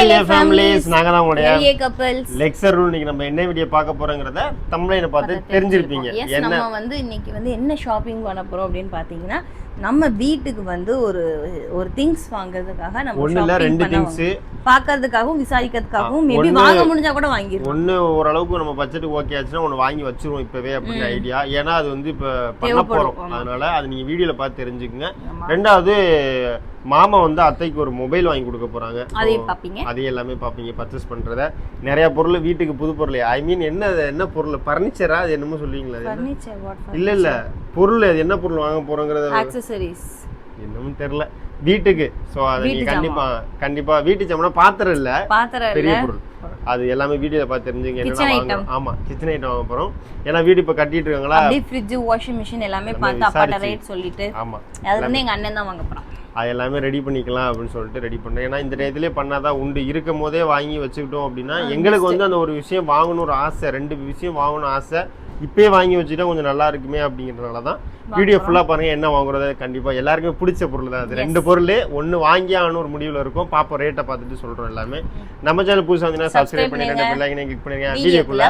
இல்லையே ஃபேமிலிஸ் நாங்க தான் உங்களுடைய கப்பல்ஸ் லெக்சர் ரூல் இன்னைக்கு நம்ம என்ன வீடியோ பார்க்க போறோங்கிறத தமிழையில பார்த்து தெரிஞ்சிருப்பீங்க. என்ன? நம்ம வந்து இன்னைக்கு வந்து என்ன ஷாப்பிங் பண்ண போறோம் அப்படின்னு பாத்தீங்கன்னா நம்ம வீட்டுக்கு வந்து ஒரு ஒரு திங்ஸ் வாங்குறதுக்காக நம்ம ஒண்ணு இல்ல shopping ரெண்டு திங்ஸ் பார்க்கறதுக்காகவும் விசாரிக்கிறதுக்காகவும் மேபி வாங்க முடிஞ்சா கூட வாங்கிருவோம் ஒண்ணு ஓரளவுக்கு நம்ம பட்ஜெட் ஓகே ஆச்சுன்னா ஒண்ணு வாங்கி வச்சிருவோம் இப்பவே அப்படின்னு ஐடியா ஏன்னா அது வந்து இப்ப பண்ண போறோம். அதனால அது நீங்க வீடியோல பார்த்து தெரிஞ்சுக்குங்க. ரெண்டாவது மாமா வந்து அத்தைக்கு ஒரு மொபைல் வாங்கி கொடுக்க போறாங்க. அதையும் பாப்பீங்க? அதே எல்லாமே பார்ப்பீங்க பர்ச்சேஸ் பண்றத. நிறைய பொருள் வீட்டுக்கு புது பொருள். ஐ மீன் என்ன என்ன பொருள்? பர்னிச்சரா அது என்னமோ சொல்லுவீங்களா இல்ல இல்ல. பொருள் அது என்ன பொருள் வாங்க போறோங்கிறத ஆக்சசரிஸ் இன்னமும் தெரியல. வீட்டுக்கு. சோ அது கண்டிப்பா கண்டிப்பா வீட்டு ஜாமான் பாத்திரம் இல்ல. பாத்திரம் பெரிய பொருள். அது எல்லாமே வீடியோல பார்த்து தெரிஞ்சுங்க என்னென்ன ஆமா கிச்சன் ஐட்டம் வாங்க போறோம். ஏன்னா வீடு இப்ப கட்டிட்டு இருக்காங்களா அப்படியே ஃப்ரிட்ஜ் வாஷிங் மிஷின் எல்லாமே பார்த்து அப்பாட்ட ரேட் சொல்லிட்டு ஆமா. அது வந்து எங்க அண்ணன் தான் வாங்க போறான். அது எல்லாமே ரெடி பண்ணிக்கலாம் அப்படின்னு சொல்லிட்டு ரெடி பண்றேன் ஏன்னா இந்த டயத்துலயே பண்ணாதான் உண்டு. இருக்கும் போதே வாங்கி வச்சுக்கிட்டோம் அப்படின்னா எங்களுக்கு வந்து அந்த ஒரு விஷயம் வாங்கணும் ஒரு ஆசை. ரெண்டு விஷயம் வாங்கணும் ஆசை. இப்பயே வாங்கி வச்சுட்டா கொஞ்சம் நல்லா இருக்குமே அப்படிங்கிறதுனால தான் வீடியோ ஃபுல்லா பாருங்க என்ன வாங்குறது? கண்டிப்பா எல்லாருக்குமே பிடிச்ச பொருள் தான் அது. ரெண்டு பொருளே ஒன்னு வாங்கி ஆகணும் ஒரு முடிவுல இருக்கும். பாப்போம் ரேட்டை பார்த்துட்டு சொல்றோம் எல்லாமே. நம்ம சேனல் புதுசா வந்தீங்கன்னா சப்ஸ்கிரைப் பண்ணி ரெண்டு பெல் ஐக்கனை கிளிக் பண்ணுங்க வீடியோக்குள்ள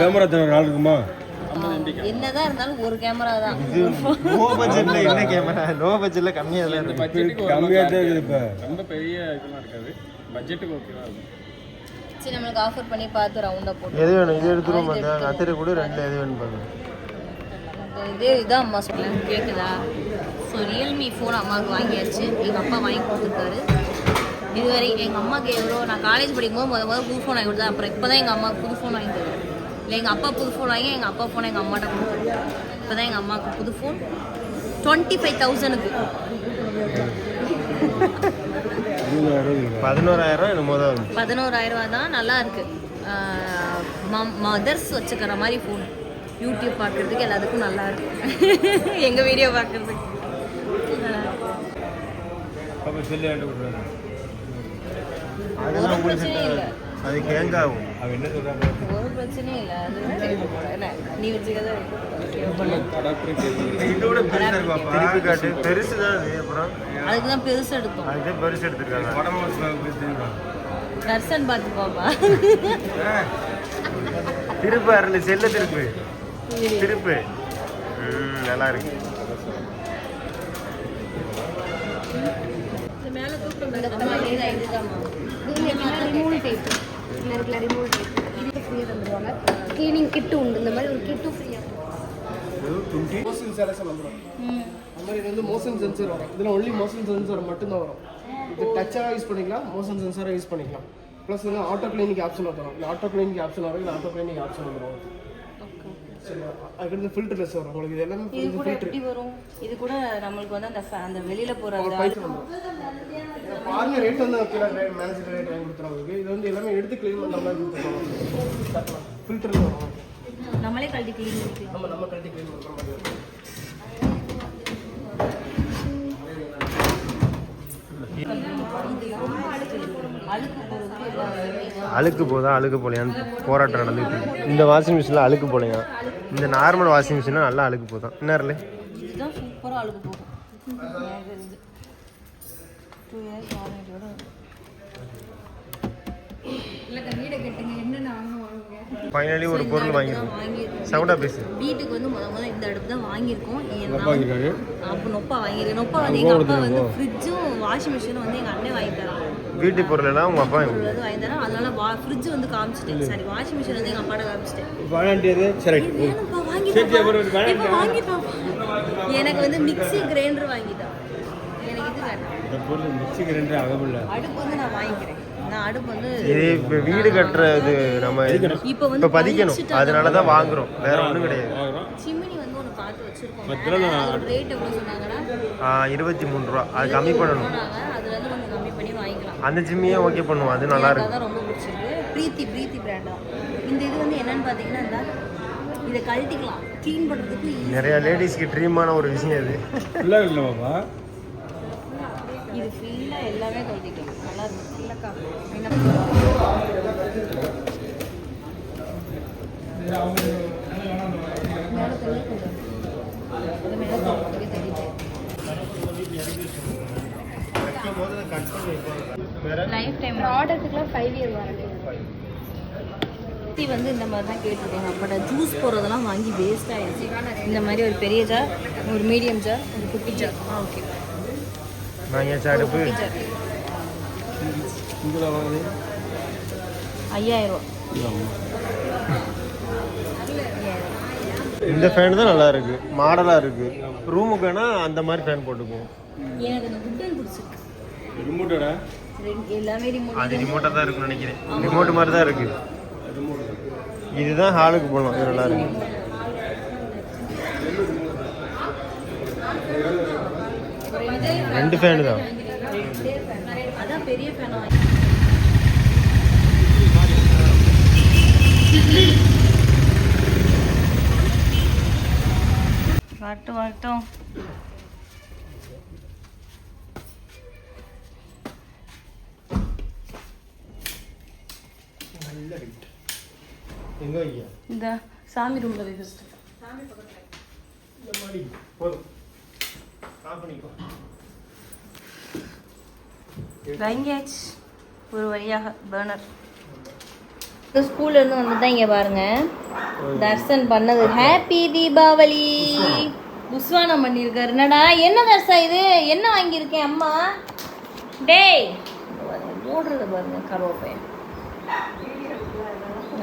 கேமரா நாள் இருக்குமா? என்னதான் இருந்தாலும் ஒரு கேமரா தான். லோ பட்ஜெட்ல என்ன கேமரா லோ பட்ஜெட்ல கம்மியா தான் கம்மியாக தான் இருக்குது இப்போ. ரொம்ப பெரிய இதெல்லாம் இருக்காது. பட்ஜெட்டுக்கு ஓகேவா இருக்கும். சரி நம்மளுக்கு ஆஃபர் பண்ணி பார்த்து ரவுண்டா போட்டு. எது வேணும்? இது அத்திரை கூட ரெண்டு எது வேணும் பாருங்க. இந்த இதே இதான் அம்மா சொல்லேன் கேட்குதா ஸோ ரியல்மி ஃபோன் அம்மாவுக்கு வாங்கியாச்சு. எங்கள் அப்பா வாங்கி கொடுத்துருக்காரு. இதுவரை எங்கள் அம்மாவுக்கு எவ்வளோ? நான் காலேஜ் படிக்கும்போது முத முதல்ல புது ஃபோன் வாங்கி கொடுத்தேன். அப்புறம் இப்போ தான் எங்கள் அம்மா புது ஃபோன் வாங்கி தருது. இல்லை எங்கள் அப்பா புது ஃபோன் வாங்கி எங்கள் அப்பா ஃபோனை எங்கள் அம்மாட்ட கொடுத்தாரு. இப்போ தான் எங்கள் அம்மாவுக்கு புது ஃபோன் டுவெண்ட்டி ஃபைவ் தௌசண்ட்க்கு பதினோராயிரம் என்னமோ தான் ரூபா தான் நல்லா இருக்கு. மதர்ஸ் வச்சுக்கிற மாதிரி ஃபோன் யூடியூப் பார்க்கறதுக்கு எல்லாத்துக்கும் நல்லா இருக்கு. எங்கள் வீடியோ பார்க்கறதுக்கு அதெல்லாம் ஒரு அது கேங்காகும். அவன் என்ன ஒரு பிரச்சனையும் இல்லை. அது நீ வச்சுக்கதான் இதோட பெருசா திருப்பி காட்டு பெருசு தான் அது. அப்புறம் அதுக்கு தான் பெருசு எடுத்தோம். அதுதான் பெருசு எடுத்திருக்காங்க. உடம்பு தர்சன் பார்த்து பாப்பா திருப்பு அரளி செல்ல திருப்பு. திருப்பு. ம், நல்லா இருக்கு. அம்மா, இதுதான், இதுதாம்மா. ரிமூவல் டேப் இதில் இருக்கிற ரிமூவல் இது ஃப்ரீயாக தந்துடுவாங்க. க்ளீனிங் கிட்டு உண்டு இந்த மாதிரி ஒரு கிட்டும் ஃப்ரீயாக மோஷன் செலக்ஷன் வந்துடும் அந்த மாதிரி இது வந்து மோஷன் சென்சர் வரும். இதில் ஒன்லி மோஷன் சென்சர் மட்டும்தான் வரும். இது டச்சாக யூஸ் பண்ணிக்கலாம் மோஷன் சென்சராக யூஸ் பண்ணிக்கலாம். ப்ளஸ் வந்து ஆட்டோ கிளீனிக் ஆப்ஷன் வந்துடும் இல்லை ஆட்டோ கிளீனிக் ஆப்ஷன் வரும் ஆட்டோ கிளீனிக் ஆப்ஷன் வந்துடும் சரி அதுக்கு ஃபில்டர்லெஸ் வரும். உங்களுக்கு இது எல்லாமே இது கூட எப்படி வரும்? இது கூட நம்மளுக்கு வந்து அந்த அந்த வெளியில போற அந்த பாருங்க ரேட் வந்து மேனேஜர் ரேட் வாங்கி கொடுத்துருவாங்க இது வந்து எல்லாமே எடுத்து க்ளீன் பண்ணுற மாதிரி கொடுத்துருவாங்க. வரும். நம்மளே கழட்டி க்ளீன் பண்ணிக்கலாம். நம்ம நம்ம கழட்டி க்ளீன் பண்ணுற மாதிரி போறதுக்கு எல்லாமே அழுக்கு போதா அழுக்கு போலையான்னு போராட்டம் நடந்துட்டு இருக்கு. இந்த வாஷிங் மிஷினில் அழுக்கு போலையா? இந்த நார்மல் வாஷிங் மிஷினில் நல்லா அழுக்கு போதான் என்ன இல்லை ஃபைனலி ஒரு பொருள் வாங்கிருக்கோம். வாங்கியிருக்கோம். சவுண்டா பேசு. வீட்டுக்கு வந்து முத முத இந்த அடுப்பு தான் வாங்கியிருக்கோம். அப்போ நொப்பா வாங்கியிருக்கு நொப்பா வந்து எங்க அப்பா வந்து ஃப்ரிட்ஜும் வாஷிங் மிஷினும் வந்து எங்க அண்ணன் வாங்கி தராங்க. வீட்டு பொருள் எல்லாம் உங்கள் அப்பா தரான். அதனால வா ஃப்ரிட்ஜ் வந்து காமிச்சிட்டேன். சரி வாஷிங் மிஷின் வந்து எங்க அப்பாட்ட காமிச்சிட்டேன். சரி. இப்ப வாங்கிட்டாப்பா. எனக்கு வந்து மிக்ஸி கிரைண்டர் எனக்கு இது இந்த பொருள் மிக்சி கிரைண்டர் அடுப்பு வந்து நான் வாங்கிக்கிறேன். நான் அடுப்பு வந்து இது இப்போ வீடு கட்டுறது நம்ம இப்போ வந்து பதிக்கணும். அதனால தான் வாங்குறோம். வேற ஒன்றும் கிடையாது. சிம்மினி வந்து ஒன்று பார்த்து வச்சிருக்கோம். ரேட் எவ்வளோ சொன்னாங்கன்னா இருபத்தி மூணு ரூபா. அது கம்மி பண்ணணும் சொன்னாங்க அதுல இருந்து கொஞ்சம் கம்மி பண்ணி வாங்கிக்கலாம் அந்த ஜிம்மியே ஓகே பண்ணுவோம் அது நல்லா அதான் ரொம்ப பிடிச்சிருக்கு. பிரீத்தி பிரீத்தி பிராண்டா இந்த இது வந்து என்னன்னு பார்த்தீங்கன்னா இந்த இதை கழட்டிக்கலாம். க்ளீன் பண்ணுறதுக்கு நிறைய லேடிஸ்க்கு ட்ரீமான ஒரு விஷயம் இது. ஃபுல்லாக இல்லை பாப்பா இது ஃபுல்லாக எல்லாமே கழட்டிக்கலாம். நல்லா இருக்கும். இல்லைக்கா மேலே தள்ளி மேலே லைஃப் டைம் ப்ராடக்ட்டுக்குலாம் ஃபைவ் இயர் வாரண்டி வந்து இந்த மாதிரி தான் கேட்டிருக்காங்க. பட் ஜூஸ் போடுறதெல்லாம் வாங்கி வேஸ்ட் ஆயிடுச்சு. இந்த மாதிரி ஒரு பெரிய ஜார் ஒரு மீடியம் ஜார் ஒரு குட்டி ஜார் ஆ ஓகே வாங்கியாச்சா அடுப்பு குட்டி ஜார் இதில் வாங்குது. ஐயாயிரம் இந்த ஃபேன் தான் நல்லா இருக்கு. மாடலா இருக்கு. ரூமுக்கு வேணா அந்த மாதிரி ஃபேன் போட்டுக்குவோம். எனக்கு ரிமோட்டோட ரெண்டு- எல்லாமே ரிமோட் அது ரிமோட்டாக தான் இருக்குன்னு நினைக்கிறேன். ரிமோட் மாதிரி தான் இருக்கு. இதுதான் ஹாலுக்கு போகலாம் இது நல்லா இருக்கு. ரெண்டு ஃபேனு தான். அதான் பெரிய ஃபேன் வரட்டும் வரட்டும் எங்க ஐயா இந்த சாமி ரூம்ல போய் ஃபஸ்ட்டு இந்த மாதிரி போதும். ஆஃப் பண்ணிக்கோ. வாங்கியாச்சு. ஒரு வழியாக பேர்னர் ஸ்கூல்ல இருந்து வந்து தான் இங்க பாருங்க. தர்சன் பண்ணது. ஹாப்பி தீபாவளி புஸ்வானம் பண்ணியிருக்காரு. என்னடா என்ன தர்சா இது? என்ன வாங்கியிருக்கேன் அம்மா? டேய். ஓடுறத பாருங்க கருவேப்பையன்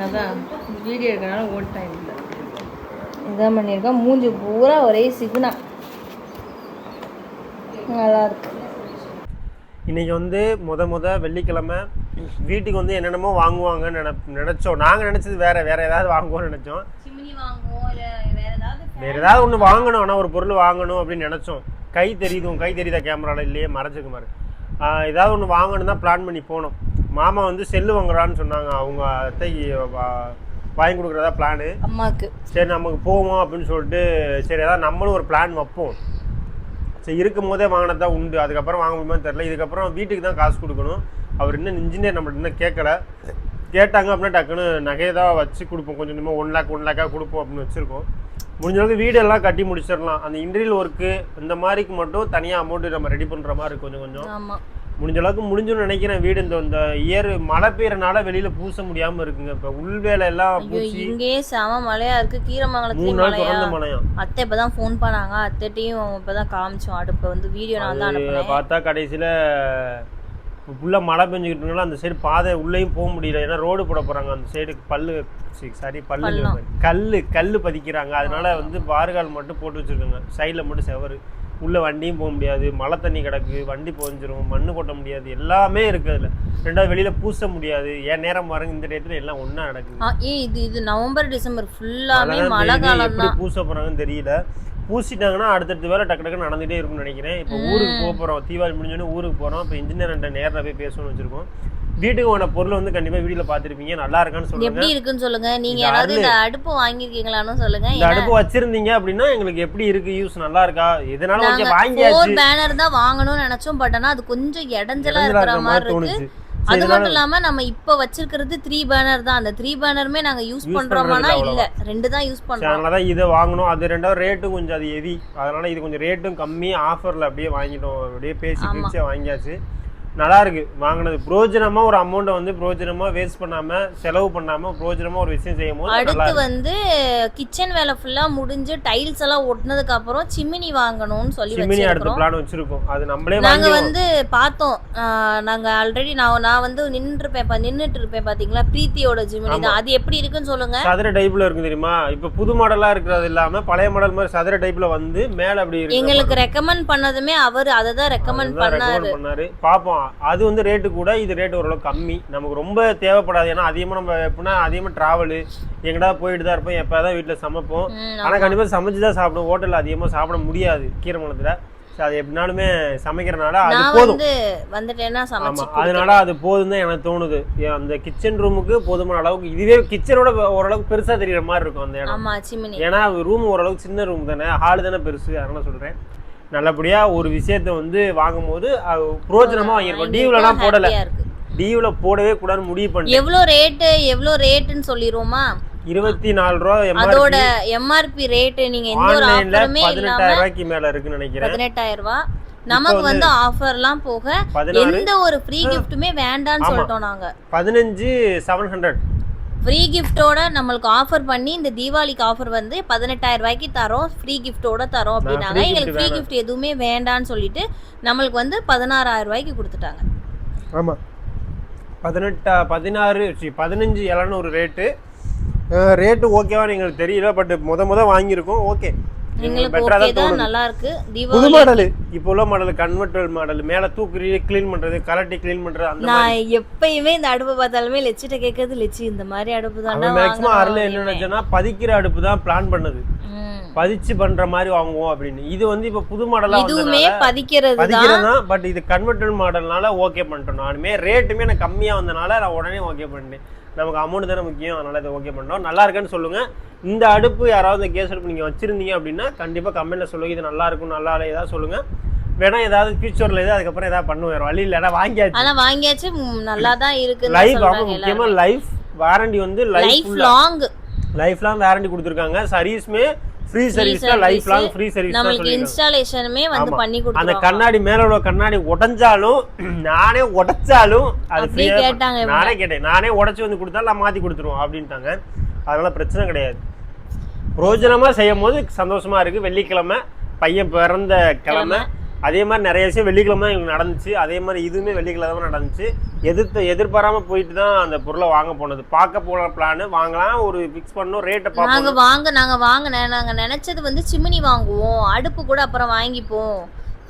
அதான் வீடியோ எடுக்கனால ஓட்டான் இல்லை இதான் பண்ணியிருக்கேன் மூஞ்சி பூரா ஒரே சிகுனா. நல்லா இருக்கு. இன்னைக்கு வந்து முத முத வெள்ளிக்கிழமை வீட்டுக்கு வந்து என்னென்னமோ வாங்குவாங்கன்னு நினை நினச்சோம். நாங்கள் நினச்சது வேற வேற ஏதாவது வாங்குவோம்னு நினச்சோம். சிமினி வாங்குவோம் இல்லை வேற ஏதாவது வேற ஏதாவது ஒன்று வாங்கணும். ஆனால் ஒரு பொருள் வாங்கணும் அப்படின்னு நினச்சோம். கை தெரியுது உன் கை தெரியுதா கேமரால? இல்லையே மறைச்சிருக்கு மாதிரி ஏதாவது ஒன்று வாங்கணும் தான் பிளான் பண்ணி போனோம். மாமா வந்து செல்லு வாங்குறான்னு சொன்னாங்க. அவங்க அத்தைக்கு வாங்கி கொடுக்குறதா பிளானு அம்மாவுக்கு சரி நமக்கு போவோம் அப்படின்னு சொல்லிட்டு சரி ஏதாவது நம்மளும் ஒரு பிளான் வைப்போம். சரி இருக்கும் போதே வாங்கினது தான் உண்டு. அதுக்கப்புறம் வாங்க முடியுமான்னு தெரில இதுக்கப்புறம் வீட்டுக்கு தான் காசு கொடுக்கணும். அவர் இன்னும் இன்ஜினியர் நம்மள்ட்ட இன்னும் கேட்கல. கேட்டாங்க அப்படின்னா டக்குன்னு நகையை தான் வச்சு கொடுப்போம். கொஞ்சம் கொஞ்சமாக ஒன் லேக் ஒன் லேக்காக கொடுப்போம் அப்படின்னு வச்சுருக்கோம். முடிஞ்ச அளவுக்கு வீடெல்லாம் கட்டி முடிச்சிடலாம். அந்த இன்டீரியல் ஒர்க்கு இந்த மாதிரிக்கு மட்டும் தனியாக அமௌண்ட் நம்ம ரெடி பண்ணுற மாதிரி இருக்கு கொஞ்சம் கொஞ்சம். முடிஞ்ச அளவுக்கு முடிஞ்சுன்னு நினைக்கிறேன் வீடு. இந்த இந்த இயர் மழை பெய்யறனால வெளியில பூச முடியாம இருக்குங்க. இப்ப உள் வேலை எல்லாம் பூச்சி. இங்கேயே செம மழையா இருக்கு. நாள் மழையா? அத்தை இப்பதான் ஃபோன் பண்ணாங்க. அத்தைட்டையும் இப்பதான் காமிச்சோம். அடுப்ப வந்து வீடியோ நான் தான் பார்த்தா கடைசியில ஃபுல்லாக மழை பெஞ்சுக்கிட்டு அந்த சைடு பாதை உள்ளேயும் போக முடியல. ஏன்னா ரோடு போட போறாங்க. அந்த சைடு பல்லு சாரி பல்லு. கல்லு கல்லு பதிக்கிறாங்க. அதனால வந்து வாறுகால் மட்டும் போட்டு வச்சிருக்காங்க. சைடில் மட்டும் செவரு. உள்ள வண்டியும் போக முடியாது மழை தண்ணி கிடக்கு வண்டி பொஞ்சிரும் மண்ணு கொட்ட முடியாது எல்லாமே இருக்கு அதுல. ரெண்டாவது வெளியில பூச முடியாது ஏன் நேரம் பாருங்க இந்த டயத்துல எல்லாம் ஒண்ணா நடக்குது. இது இது நவம்பர் டிசம்பர் ஃபுல்லாமே மழை காலம் தான். பூச போறாங்கன்னு தெரியல. பூசிட்டாங்கன்னா அடுத்தடுத்த வேலை டக்கு டக்குன்னு நடந்துட்டே இருக்கும்னு நினைக்கிறேன். இப்போ ஊருக்கு போக போறோம் தீபாவளி முடிஞ்சோடனே ஊருக்கு போறோம். இப்போ இன்ஜினியர் நேரில் போய் பேசணும்னு வச்சிருக்கோம். வீட்டுக்கு போன பொருள் வந்து கண்டிப்பா வீடியோல பார்த்திருப்பீங்க. நல்லா இருக்கான்னு சொல்லுங்க. எப்படி இருக்குன்னு சொல்லுங்க. நீங்க யாராவது. இந்த அடுப்பு வாங்கியிருக்கீங்களான்னு சொல்லுங்க. இந்த அடுப்பு வச்சிருந்தீங்க அப்படின்னா எங்களுக்கு எப்படி இருக்கு? யூஸ் நல்லா இருக்கா? எதனால ஓகே நாங்க வாங்கியாச்சு. ஃபோர் பேனர் தான் வாங்கணும்னு நினைச்சோம். பட் ஆனா அது கொஞ்சம் இடைஞ்சலா இருக்கிற மாதிரி இருக்கு. அது மட்டும் இல்லாம நம்ம இப்ப வச்சிருக்கிறது த்ரீ பேனர் தான். அந்த த்ரீ பேனருமே நாங்க யூஸ் பண்றோமானா இல்ல. ரெண்டு தான் யூஸ் பண்றோம். அதனால தான் இதை வாங்கணும். அது ரெண்டாவது ரேட்டும் கொஞ்சம் அது ஹெவி அதனால இது கொஞ்சம் ரேட்டும் கம்மி. ஆஃபர்ல அப்படியே வாங்கிட்டோம். அப்படியே பேசி. பிரிச்சு வாங்கியாச்சு. நல்லா இருக்கு வாங்கினது. புரோஜனமா ஒரு அமௌண்ட்டை வந்து புரோஜனமா வேஸ்ட் பண்ணாம செலவு பண்ணாம புரோஜனமா ஒரு விஷயம் செய்யும் போது அடுத்து வந்து கிச்சன் வேலை ஃபுல்லா முடிஞ்சு டைல்ஸ் எல்லாம் ஒட்டினதுக்கு அப்புறம் சிம்மினி வாங்கணும்னு சொல்லி சிமினி அடுத்த பிளான் வச்சிருக்கோம். அது நம்மளே நாங்க வந்து பார்த்தோம். நாங்க ஆல்ரெடி நான் நான் வந்து நின்று இருப்பேன் நின்றுட்டு இருப்பேன் பாத்தீங்களா? பிரீத்தியோட ஜிமினி தான். அது எப்படி இருக்குன்னு சொல்லுங்க. சதுர டைப்ல இருக்கு தெரியுமா? இப்ப புது மாடலா இருக்கிறது இல்லாம பழைய மாடல் மாதிரி சதுர டைப்ல வந்து மேல அப்படி எங்களுக்கு ரெக்கமெண்ட் பண்ணதுமே அவர் அதை தான் ரெக்கமெண்ட் பண்ணாரு. recommend அது வந்து ரேட்டு கூட இது ரேட் ஓரளவு கம்மி. நமக்கு ரொம்ப தேவைப்படாது. ஏன்னா அதிகமாக நம்ம எப்படின்னா அதிகமாக ட்ராவலு எங்கடா போயிட்டு தான் இருப்போம். எப்போ தான் வீட்டில் சமைப்போம். ஆனால் கண்டிப்பாக சமைச்சு தான் சாப்பிடுவோம். ஹோட்டலில் அதிகமாக சாப்பிட முடியாது கீரமங்கலத்தில் சரி அது எப்படினாலுமே சமைக்கிறனால அது போதும். வந்து வந்துட்டேன்னா அதனால அது போதும் தான் எனக்கு தோணுது. அந்த கிச்சன் ரூமுக்கு போதுமான அளவுக்கு இதுவே கிச்சனோட ஓரளவுக்கு பெருசா தெரியுற மாதிரி இருக்கும் அந்த இடம். ஏன்னா ரூம் ஓரளவுக்கு சின்ன ரூம் தானே. ஹால் தானே பெருசு அதனால சொல்றேன். நல்லபடியா ஒரு விஷயத்த வந்து வாங்கும்போது அது புரோஜனமா வாங்கியிருக்கோம். எங்களுக்கும் போடல. டியூல போடவே கூடாதுன்னு முடிவு பண்ணி எவ்வளோ ரேட்டு எவ்வளோ ரேட்டுன்னு சொல்லிடுவோமா இருபத்தி நாலு ரூபா அதோட எம்ஆர்பி ரேட்டு நீங்க எந்த ஒரு ஆஃபருமே பதினெட்டாயிரம் இல்லாம ரூபாய்க்கு மேல இருக்குன்னு நினைக்கிறேன். பதினெட்டாயிரம் ரூபாய் நமக்கு வந்து ஆஃபர்லாம் போக எந்த ஒரு ஃப்ரீ கிஃப்ட்டுமே வேண்டாம்னு. சொல்லிட்டோம் நாங்க. பதினஞ்சு செவன் ஹண்ட்ரட் ஃப்ரீ கிஃப்ட்டோட நம்மளுக்கு ஆஃபர் பண்ணி இந்த தீபாவளிக்கு ஆஃபர் வந்து பதினெட்டாயிரம் ரூபாய்க்கு தரோம். ஃப்ரீ கிஃப்ட்டோட தரோம் அப்படின்னாங்க. எங்களுக்கு ஃப்ரீ. கிஃப்ட் எதுவுமே வேண்டாம்னு சொல்லிட்டு நம்மளுக்கு வந்து பதினாறாயிரம் ரூபாய்க்கு கொடுத்துட்டாங்க. ஆமா. பதினெட்டா பதினாறு சி, பதினஞ்சு எழுநூறு ரேட்டு ரேட்டு ஓகேவான்னு எங்களுக்கு தெரியல பட் முத முத வாங்கியிருக்கோம். ஓகே எங்களுக்கு ஓகே தான் தான் நல்லா இருக்கு புது மாடல். இப்போ உள்ள மாடல் கன்வெர்டல் மாடல். மேல தூக்கி க்ளீன் பண்றது கலட்டி க்ளீன் பண்றது அந்த நான் எப்பயுமே இந்த அடுப்பு பார்த்தாலுமே லெச்சிட்ட கேட்கறது லெச்சி. இந்த மாதிரி அடுப்பு அவன் மேக்ஸிமம் அருள் என்ன நினைச்சேன்னா பதிக்கிற அடுப்பு தான் பிளான் பண்ணது. பதிச்சு பண்ற மாதிரி வாங்குவோம் அப்படின்னு. இது வந்து இப்ப புது மாடலா இதுவுமே பதிக்கிறது தான். தான் பட் இது கன்வெர்டல் மாடல்னால ஓகே பண்ணிட்டோம். நானுமே ரேட்டுமே எனக்கு கம்மியா வந்தனால நான் உடனே ஓகே பண்ணிட்டேன். நமக்கு அமௌண்ட் தானே முக்கியம். அதனால இதை ஓகே பண்ணோம் நல்லா இருக்குன்னு சொல்லுங்க. இந்த அடுப்பு யாராவது இந்த கேஸ் அடுப்பு நீங்க வச்சிருந்தீங்க அப்படின்னா கண்டிப்பா கமெண்ட்ல சொல்லுங்க. இது நல்லா இருக்கும் நல்லா இல்லை ஏதாவது சொல்லுங்க. வேணா ஏதாவது ஃபியூச்சர்ல ஏதாவது அதுக்கப்புறம் ஏதாவது பண்ணுவோம் வேற வழி இல்லைன்னா வாங்கியாச்சு. ஆனா வாங்கியாச்சு நல்லா தான் இருக்குன்னு லைஃப் ஆமா சொல்றாங்க முக்கியமா எல்லாரும். லைஃப் வாரண்டி வந்து lifelong lifelong warranty கொடுத்துருக்காங்க. சர்வீஸ்மே ஃப்ரீ சர்வீஸ் தான் லைஃப் லாங் ஃப்ரீ சர்வீஸ் சொல்லிருக்காங்க. இன்ஸ்டாலேஷனுமே வந்து. பண்ணி அந்த கொடுத்துருவாங்க. கண்ணாடி மேல உள்ள கண்ணாடி உடைஞ்சாலும் நானே உடைச்சாலும் அது free-ஆ கேட்டாங்க. நானே கேட்டேன். நானே உடைச்சு வந்து கொடுத்தாலும் நான் மாத்தி கொடுத்துருவோம் அப்படின்ட்டாங்க. அதனால பிரச்சனை கிடையாது. பிரோஜனமா செய்யும் போது சந்தோஷமா இருக்கு. வெள்ளிக்கிழமை பையன் பிறந்த கிழமை. அதே மாதிரி நிறைய விஷயம் வெள்ளிக்கிழமை எங்களுக்கு நடந்துச்சு. அதே மாதிரி இதுவுமே வெள்ளிக்கிழமை நடந்துச்சு. எதிர்த்து எதிர்பாராம போயிட்டு தான் அந்த பொருளை வாங்க போனது. பார்க்க போன பிளான் வாங்கலாம் ஒரு ஃபிக்ஸ் பண்ணோம் ரேட்டை பார்ப்போம். வாங்க நாங்க வாங்க நாங்க நினைச்சது வந்து சிம்னி வாங்குவோம். அடுப்பு கூட அப்புறம் வாங்கிப்போம்.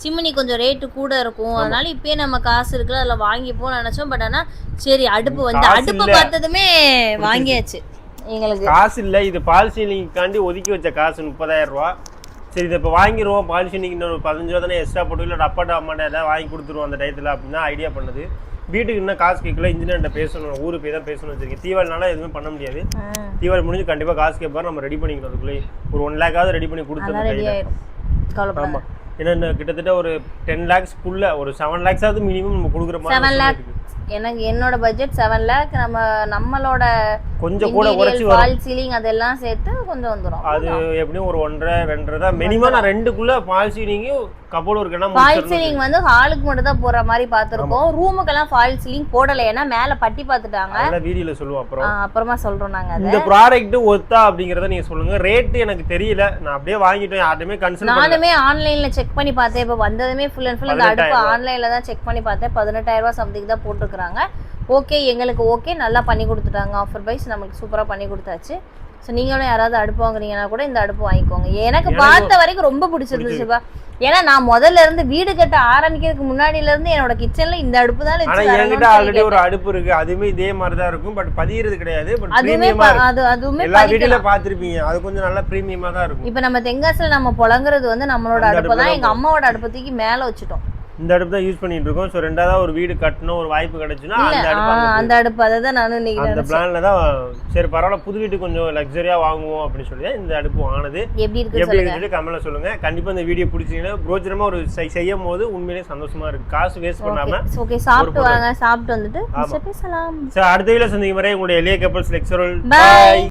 சிம்னி கொஞ்சம் ரேட்டு கூட இருக்கும். அதனால இப்பயே நம்ம காசு இருக்குல்ல அதுல வாங்கிப்போம் நினைச்சோம். பட் ஆனா சரி அடுப்பு வந்து அடுப்பு. பார்த்ததுமே வாங்கியாச்சு எங்களுக்கு. காசு இல்லை. இது பால் சீலிங்காண்டி ஒதுக்கி வச்ச காசு முப்பதாயிரம் ரூபா. சரி இதை இப்போ வாங்கிடுவோம் பால் சீலிங் இன்னொரு பதினஞ்சு ரூபா தானே எக்ஸ்ட்ரா போட்டு இல்லை அப்பாட்ட அம்மாட்ட ஏதாவது வாங்கி கொடுத்துருவோம் அந்த டயத்தில் அப்படின்னா ஐடியா பண்ணது. வீட்டுக்கு இன்னும் காசு கேட்கல இன்ஜினியர்கிட்ட பேசணும் ஊருக்கு போய் தான் பேசணும்னு வச்சிருக்கேன். தீபாவளினால எதுவுமே பண்ண முடியாது. தீபாவளி முடிஞ்சு கண்டிப்பாக காசு கேட்பாரு நம்ம ரெடி பண்ணிக்கணும் அதுக்குள்ளே ஒரு ஒன் லேக்காவது ரெடி பண்ணி கொடுத்துருவோம் ஆமாம் ஏன்னா கிட்டத்தட்ட ஒரு டென் லேக்ஸ்க்குள்ள ஒரு செவன் லேக்ஸாவது மினிமம் நம்ம கொடுக்குற மாதிரி எனக்கு என்னோட பட்ஜெட் செவன் லேக் நம்ம நம்மளோட கொஞ்சம் கூட குறைச்சி ஃபால் சீலிங் அதெல்லாம் சேர்த்து கொஞ்சம் வந்துரும். அது எப்படியும் ஒரு ஒன்றரை ரெண்டரை தான். மினிமம் நான் ரெண்டுக்குள்ள ஃபால் சீலிங்கும் கபோர்டு இருக்கேன்னா ஃபால் சீலிங் வந்து ஹாலுக்கு மட்டும் தான் போற மாதிரி பார்த்துருக்கோம். ரூமுக்கெல்லாம் ஃபால் சீலிங் போடல. ஏன்னா மேல பட்டி பார்த்துட்டாங்க. அதெல்லாம் வீடியோல சொல்லுவோம் அப்புறம். அப்புறமா சொல்றோம் நாங்க அதை. இந்த ப்ராடக்ட் ஒத்தா அப்படிங்கறத நீங்க சொல்லுங்க. ரேட் எனக்கு தெரியல. நான் அப்படியே வாங்கிட்டேன். யார்ட்டுமே கன்சல்ட் நானுமே ஆன்லைன்ல செக் பண்ணி பார்த்தேன். இப்போ வந்ததுமே ஃபுல் அண்ட் ஃபுல் இந்த அடுப்பு 18,000 ஆன்லைன்ல தான் செக் பண்ணி பார்த்தேன். பதினெட்டாயிரம் ரூபாய் சம்திங் தான் போட்டிருக்காங்க ஓகே எங்களுக்கு ஓகே நல்லா பண்ணி கொடுத்துட்டாங்க. ஆஃபர் பைஸ் நமக்கு சூப்பரா பண்ணி கொடுத்தாச்சு. ஸோ நீங்களும் யாராவது அடுப்பு வாங்குறீங்கன்னா கூட இந்த அடுப்பு வாங்கிக்கோங்க. எனக்கு பார்த்த வரைக்கும் ரொம்ப பிடிச்சிருந்துச்சுப்பா ஏன்னா நான் முதல்ல இருந்து வீடு கட்ட ஆரம்பிக்கிறதுக்கு முன்னாடில இருந்து என்னோட கிச்சன்ல இந்த அடுப்பு தான் ஆனா என்கிட்ட ஆல்ரெடி ஒரு அடுப்பு இருக்கு. அதுவுமே இதே மாதிரி தான் இருக்கும். பட் பதிகிறது கிடையாது. பட் அதுவுமே அது அதுவுமே எல்லா. வீடியோல பாத்திருப்பீங்க அது கொஞ்சம் நல்லா பிரீமியமா தான் இருக்கும். இப்ப நம்ம தெங்காசில நம்ம புழங்குறது வந்து நம்மளோட அடுப்பு தான். எங்க அம்மாவோட அடுப்பு தூக்கி மேல வச்சுட்டோம். இந்த அடுப்பு தான் யூஸ் பண்ணிட்டு இருக்கோம். ஸோ ரெண்டாவது ஒரு வீடு கட்டணும் ஒரு வாய்ப்பு கிடைச்சுன்னா அந்த அடுப்பு அந்த அடுப்பு அதை தான் நானும் இன்னைக்கு அந்த. பிளான்ல தான் சரி பரவாயில்ல புது வீட்டுக்கு கொஞ்சம் லக்ஸரியா வாங்குவோம் அப்படின்னு சொல்லி இந்த அடுப்பு வாங்கினது. எப்படி இருக்கு எப்படி இருக்குன்னு கமெண்ட்ல சொல்லுங்க. கண்டிப்பா இந்த வீடியோ பிடிச்சிங்கன்னா பிரோஜனமா ஒரு செய்- செய்யும் போது உண்மையிலேயே சந்தோஷமா இருக்கு. காசு வேஸ்ட் பண்ணாம ஓகே சாப்பிட்டு. வாங்க சாப்பிட்டு வந்துட்டு பேசலாம். சரி அடுத்த வீடியோ சந்திக்கும் வரை உங்களுடைய எளிய கப்பல்ஸ் லெக்சரல். பாய்